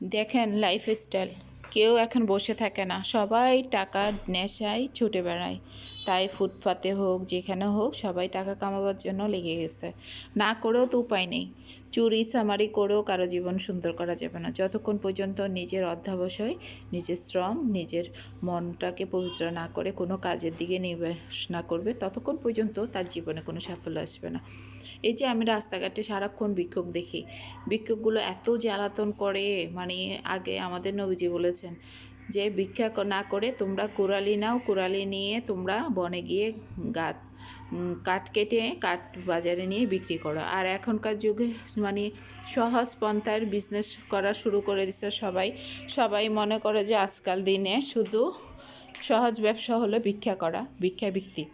দেখেন লাইফস্টাইল কেউ এখন বসে থাকে না। সবাই টাকার নেশায় ছুটে বেড়ায়। তাই ফুটপাতে হোক, যেখানে হোক, সবাই টাকা কামাবার জন্য লেগে গেছে। না করেও তো উপায় নেই। চুরি, সামারি করেও কারও জীবন সুন্দর করা যাবে না। যতক্ষণ পর্যন্ত নিজের অধ্যাবসায়, নিজের শ্রম, নিজের মনটাকে পবিত্র না করে কোনো কাজের দিকে নিবেশ না করবে, ততক্ষণ পর্যন্ত তার জীবনে কোনো সাফল্য আসবে না। এই যে আমি রাস্তাঘাটে সারাক্ষণ বিক্ষোভ দেখি। বিক্ষোভগুলো এত জ্বালাতন করে মানে আগে আমাদের নবীজি বলেছেন যে ভিক্ষা না করে তোমরা কুড়ালি নাও, কুড়ালি নিয়ে তোমরা বনে গিয়ে গাছ কাঠ কেটে কাঠ বাজারে নিয়ে বিক্রি করো। আর এখনকার যুগে মানে সহজ পন্থার বিজনেস করা শুরু করে দিচ্ছে সবাই। সবাই মনে করে যে আজকাল দিনে শুধু সহজ ব্যবসা হলো ভিক্ষা করা, ভিক্ষা বিক্রি।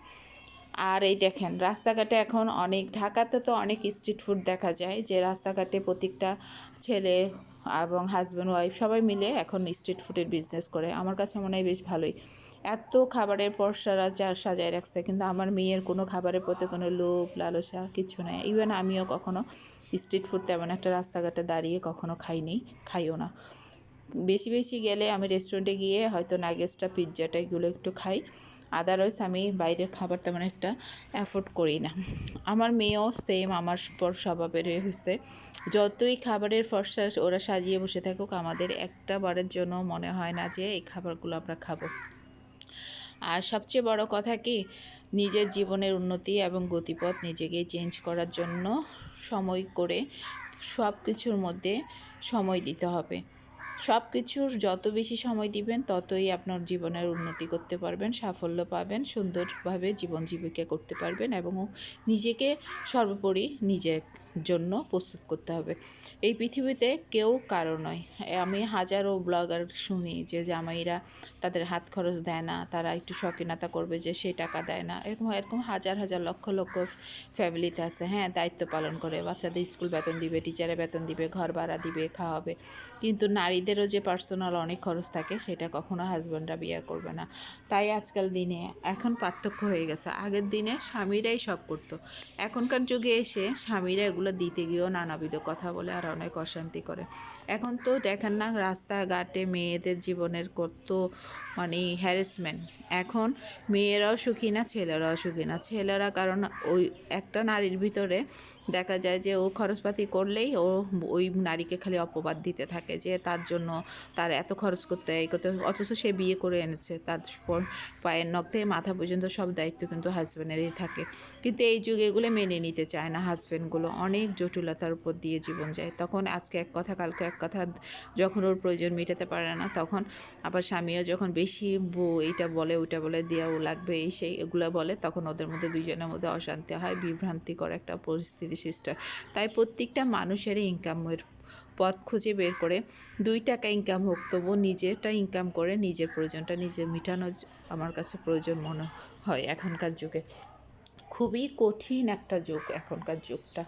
আর এই দেখেন, রাস্তাঘাটে এখন অনেক, ঢাকাতে তো অনেক স্ট্রিট ফুড দেখা যায় যে রাস্তাঘাটে প্রত্যেকটা ছেলে এবং হাজব্যান্ড ওয়াইফ সবাই মিলে এখন স্ট্রিট ফুডের বিজনেস করে। আমার কাছে মনে হয় বেশ ভালোই। এত খাবারের পরসারা চার সাজায় রাখছে, কিন্তু আমার মেয়ের কোনো খাবারের প্রতি কোনো লোভ, লালসা কিছু নাই। ইভেন আমিও কখনো স্ট্রিট ফুড তেমন একটা রাস্তাঘাটে দাঁড়িয়ে কখনো খাইনি, খাইও না। বেশি বেশি গেলে আমি রেস্টুরেন্টে গিয়ে হয়তো নাগেসটা পিৎজাটা এগুলো একটু খাই। আদারওয়াইজ আমি বাইরের খাবার তেমন একটা অ্যাফোর্ড করি না। আমার মেয়েও সেম আমার পর স্বভাবের হয়েছে যতই খাবারের ফর্সা ওরা সাজিয়ে বসে থাকুক, আমাদের একটা বারের জন্য মনে হয় না যে এই খাবারগুলো আমরা খাব। আর সবচেয়ে বড় কথা কি, নিজের জীবনের উন্নতি এবং গতিপথ নিজেকে চেঞ্জ করার জন্য সময় করে সব কিছুর মধ্যে সময় দিতে হবে। সব কিছুর যত বেশি সময় দিবেন, ততই আপনার জীবনের উন্নতি করতে পারবেন, সাফল্য পাবেন, সুন্দরভাবে জীবন জীবিকা করতে পারবেন এবং নিজেকে সর্বোপরি নিজের জন্য প্রস্তুত করতে হবে। এই পৃথিবীতে কেউ কারও নয়। আমি হাজারো ব্লগার শুনি যে জামাইরা তাদের হাত খরচ দেয় না, তারা একটু শখিনতা করবে যে সে টাকা দেয় না। এরকম এরকম হাজার হাজার লক্ষ লক্ষ ফ্যামিলিতে আছে হ্যাঁ দায়িত্ব পালন করে। বাচ্চাদের স্কুল বেতন দিবে টিচারে বেতন দিবে ঘর ভাড়া দিবে, খাওয়াবে। কিন্তু নারীদেরও যে পার্সোনাল অনেক খরচ থাকে, সেটা কখনো হাজব্যান্ডরা বিয়ে করবে না। তাই আজকাল দিনে এখন পার্থক্য হয়ে গেছে। আগের দিনে স্বামীরাই সব করতো। এখনকার যুগে এসে স্বামীরা এগুলো দিতে গিয়েও নানাবিধ কথা বলে আর অনেক অশান্তি করে। এখন তো দেখেন না, রাস্তাঘাটে মেয়েদের জীবনের কত মানে হ্যারাসমেন্ট এখন মেয়েরাও সুখী না, ছেলেরাও সুখী না। ছেলেরা কারণ ওই একটা নারীর ভিতরে দেখা যায় যে ও খরচপাতি করলেই ও ওই নারীকে খালি অপবাদ দিতে থাকে যে তার জন্য তার এত খরচ করতে এই করতে। অথচ সে বিয়ে করে এনেছে, তারপর পায়ের নখ থেকে মাথা পর্যন্ত সব দায়িত্ব কিন্তু হাজব্যান্ডেরই থাকে। কিন্তু এই যুগে এগুলো মেনে নিতে চায় না হাজব্যান্ডগুলো অনেক জটিলতার উপর দিয়ে জীবন যায়। তখন আজকে এক কথা, কালকে এক কথা, যখন ওর প্রয়োজন মেটাতে পারে না, তখন আবার স্বামীও যখন বেশি বউ এইটা বলে, ওইটা বলে, দেওয়াও লাগবে, এই সেই এগুলো বলে, তখন ওদের মধ্যে দুইজনের মধ্যে অশান্তি হয়, বিভ্রান্তিকর একটা পরিস্থিতি সৃষ্টি তাই প্রত্যেকটা মানুষেরই ইনকামের পথ খুঁজে বের করে দুই টাকা ইনকাম হোক তবু নিজেরটা ইনকাম করে নিজের প্রয়োজনটা নিজে মেটানো আমার কাছে প্রয়োজন মনে হয় এখনকার যুগে। খুবই কঠিন একটা যুগ এখনকার যুগটা।